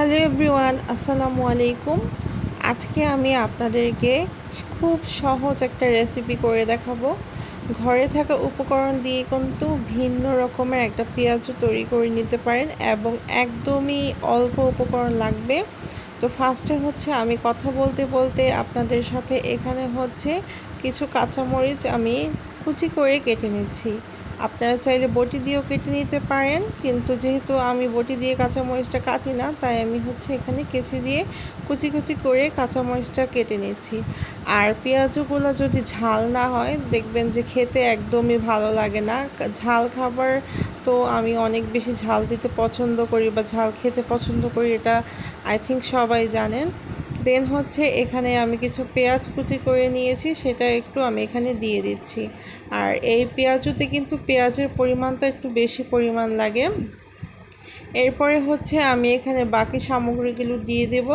Hello everyone, আসসালামু আলাইকুম। আজকে আমি আপনাদেরকে খুব সহজ একটা রেসিপি করে দেখাবো। ঘরে থাকা উপকরণ দিয়ে কিন্তু ভিন্ন রকমের একটা পেঁয়াজও তৈরি করে নিতে পারেন এবং একদমই অল্প উপকরণ লাগবে। তো ফার্স্টে হচ্ছে আমি কথা বলতে বলতে আপনাদের সাথে এখানে হচ্ছে কিছু কাঁচামরিচ আমি কুচি করে কেটে নিচ্ছি। আপনারা চাইলে বটি দিয়েও কেটে নিতে পারেন, কিন্তু যেহেতু আমি বটি দিয়ে কাঁচামরিচটা কাটি না, তাই আমি হচ্ছে এখানে কেচি দিয়ে কুচি কুচি করে কাঁচামরিচটা কেটে নিচ্ছি। আর পেঁয়াজগুলো যদি ঝাল না হয়, দেখবেন যে খেতে একদমই ভালো লাগে না। ঝাল খাবার তো আমি অনেক বেশি ঝাল দিতে পছন্দ করি বা ঝাল খেতে পছন্দ করি, এটা আই থিঙ্ক সবাই জানেন। দেন হচ্ছে এখানে আমি কিছু পেঁয়াজ কুচি করে নিয়েছি, সেটা একটু আমি এখানে দিয়ে দিচ্ছি। আর এই পেঁয়াজুতে কিন্তু পেঁয়াজের পরিমাণটা একটু বেশি পরিমাণ লাগে। এরপরে হচ্ছে আমি এখানে বাকি সামগ্রীগুলো দিয়ে দেব।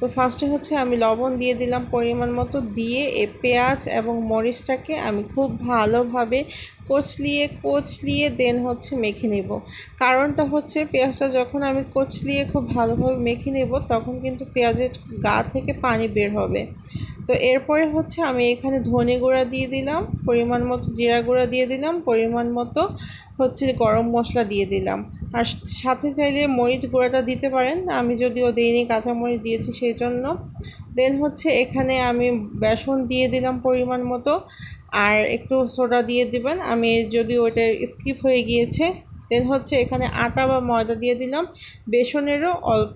তো ফার্স্টে হচ্ছে আমি লবণ দিয়ে দিলাম পরিমাণ মতো, দিয়ে এ পেঁয়াজ এবং মরিচটাকে আমি খুব ভালোভাবে কচলিয়ে কচলিয়ে দেন হচ্ছে মেখে নেব। কারণটা হচ্ছে পেঁয়াজটা যখন আমি কচলিয়ে খুব ভালোভাবে মেখে নেব, তখন কিন্তু পেঁয়াজের গা থেকে পানি বের হবে। তো এরপরে হচ্ছে আমি এখানে ধনে গুঁড়া দিয়ে দিলাম, পরিমাণ মতো জিরা গুঁড়া দিয়ে দিলাম, পরিমাণ মতো হচ্ছে গরম মশলা দিয়ে দিলাম। আর সাথে চাইলে মরিচ গুঁড়াটা দিতে পারেন, আমি যদিও দিইনি কাঁচামরিচ দিয়েছি সেই জন্য দেন হচ্ছে এখানে আমি বেসন দিয়ে দিলাম পরিমাণ মতো, আর একটু সোডা দিয়ে দিবেন। আমি যদি ওইটা স্কিপ হয়ে গিয়েছে দেন হচ্ছে এখানে আটা বা ময়দা দিয়ে দিলাম। বেসনেরও অল্প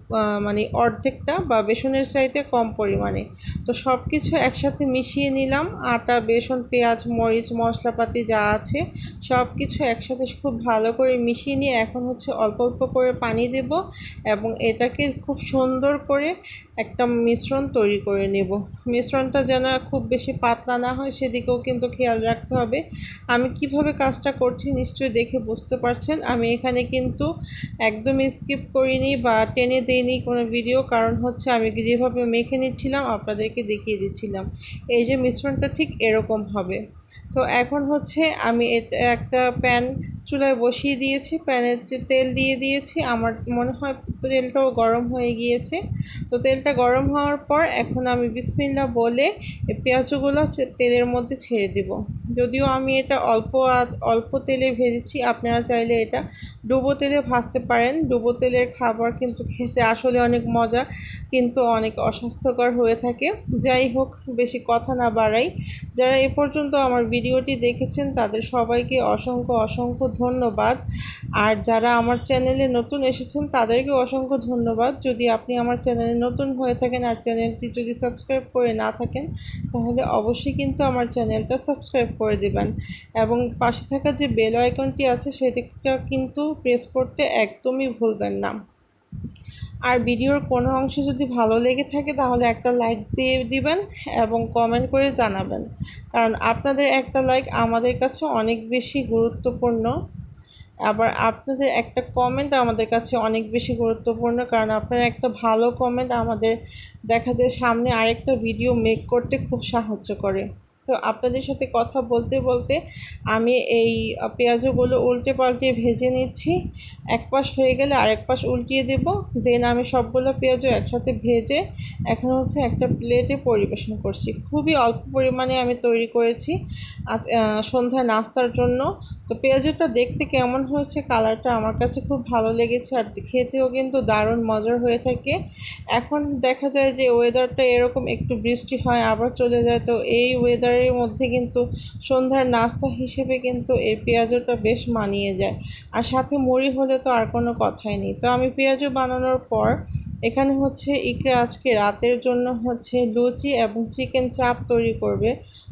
মানে অর্ধেকটা বা বেসনের চাইতে কম পরিমাণে। তো সব কিছু একসাথে মিশিয়ে নিলাম। আটা, বেসন, পেঁয়াজ, মরিচ, মশলাপাতি যা আছে সব কিছু একসাথে খুব ভালো করে মিশিয়ে নিয়ে এখন হচ্ছে অল্প অল্প করে পানি দেব এবং এটাকে খুব সুন্দর করে একটা মিশ্রণ তৈরি করে নেব। মিশ্রণটা যেন খুব বেশি পাতলা না হয় সেদিকেও কিন্তু খেয়াল রাখতে হবে। আমি কীভাবে কাজটা করছি নিশ্চয়ই দেখে বুঝতে পারছেন। আমি এখানে কিন্তু একদম স্কিপ করিনি বা টেনে দেইনি কোনো ভিডিও কারণ হচ্ছে আমি যেভাবে মেখে নিচ্ছিলাম, আপনাদেরকে দেখিয়ে দিচ্ছিলাম। এই যে মিশ্রণটা ঠিক এরকম হবে। তো এখন হচ্ছে আমি একটা প্যান চুলায় বসিয়ে দিয়েছি, প্যানের যে তেল দিয়ে দিয়েছি, আমার মনে হয় তেলটাও গরম হয়ে গিয়েছে। তো তেলটা গরম হওয়ার পর এখন আমি বিসমিল্লা বলে পেঁয়াজগুলো তেলের মধ্যে ছেড়ে দেব। যদিও আমি এটা অল্প অল্প তেলে ভেজেছি, আপনারা চাইলে এটা ডুবো তেলে ভাজতে পারেন। ডুবো তেলের খাবার কিন্তু খেতে আসলে অনেক মজা, কিন্তু অনেক অস্বাস্থ্যকর হয়ে থাকে। যাই হোক, বেশি কথা না বাড়াই। যারা এ পর্যন্ত আমার ভিডিওটি দেখেছেন, তাদের সবাইকে অসংখ্য অসংখ্য ধন্যবাদ। আর যারা আমার চ্যানেলে নতুন এসেছেন তাদেরকে অসংখ্য ধন্যবাদ। যদি আপনি আমার চ্যানেলে নতুন হয়ে থাকেন আর চ্যানেলটি যদি সাবস্ক্রাইব করে না থাকেন, তাহলে অবশ্যই কিন্তু আমার চ্যানেলটা সাবস্ক্রাইব করে দেবেন। এবং পাশে থাকা যে বেল আইকনটি আছে সেদিকটা কিন্তু প্রেস করতে একদমই ভুলবেন না। আর ভিডিওর কোনো অংশ যদি ভালো লেগে থাকে, তাহলে একটা লাইক দিয়ে দিবেন এবং কমেন্ট করে জানাবেন। কারণ আপনাদের একটা লাইক আমাদের কাছে অনেক বেশি গুরুত্বপূর্ণ। আবার আপনাদের একটা কমেন্ট আমাদের কাছে অনেক বেশি গুরুত্বপূর্ণ। কারণ আপনার একটা ভালো কমেন্ট আমাদের দেখা যায় সামনে আরেকটা ভিডিও মেক করতে খুব সাহায্য করে। তো আপনাদের সাথে কথা বলতে বলতে আমি এই পেঁয়াজগুলো উল্টে পাল্টে ভেজে নিচ্ছি। এক পাশ হয়ে গেলে আরেক পাশ উল্টিয়ে দেব। দেন আমি সবগুলো পেঁয়াজও একসাথে ভেজে এখন হচ্ছে একটা প্লেটে পরিবেশন করছি। খুবই অল্প পরিমাণে আমি তৈরি করেছি সন্ধ্যায় নাস্তার জন্য। তো পেঁয়াজটা দেখতে কেমন হয়েছে, কালারটা আমার কাছে খুব ভালো লেগেছে আর খেতেও কিন্তু দারুণ মজার হয়ে থাকে। এখন দেখা যায় যে ওয়েদারটা এরকম একটু বৃষ্টি হয়, আবার চলে যায়। তো এই ওয়েদারে খাবারের মধ্যে কিন্তু সন্ধ্যার নাস্তা হিসেবে কিন্তু এই পেঁয়াজটা বেশ মানিয়ে যায়। আর সাথে মুড়ি হলে তো আর কোনো কথাই নেই। তো আমি পেঁয়াজও বানানোর পর এখানে হচ্ছে ইকরা আজকে রাতের জন্য হচ্ছে লুচি এবং চিকেন চাপ তৈরি করবে।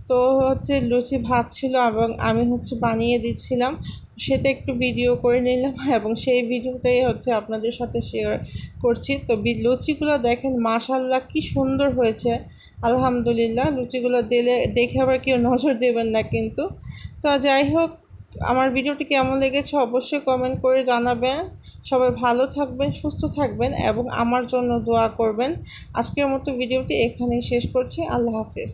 তো হচ্ছে লুচি ভাত ছিল এবং আমি হচ্ছে বানিয়ে দিচ্ছিলাম। সেটা একটু ভিডিও করে নিলাম এবং সেই ভিডিওটাই হচ্ছে আপনাদের সাথে শেয়ার করছি। তো লুচিগুলো দেখেন মাশাল্লাহ কি সুন্দর হয়েছে। আলহামদুলিল্লাহ, লুচিগুলো দিলে, দেখে আবার কেউ নজর দেবেন না কিন্তু। তো যাই হোক, আমার ভিডিওটি কেমন লেগেছে অবশ্যই কমেন্ট করে জানাবেন। সবাই ভালো থাকবেন, সুস্থ থাকবেন এবং আমার জন্য দোয়া করবেন। আজকের মতো ভিডিওটি এখানেই শেষ করছি। আল্লাহ হাফেজ।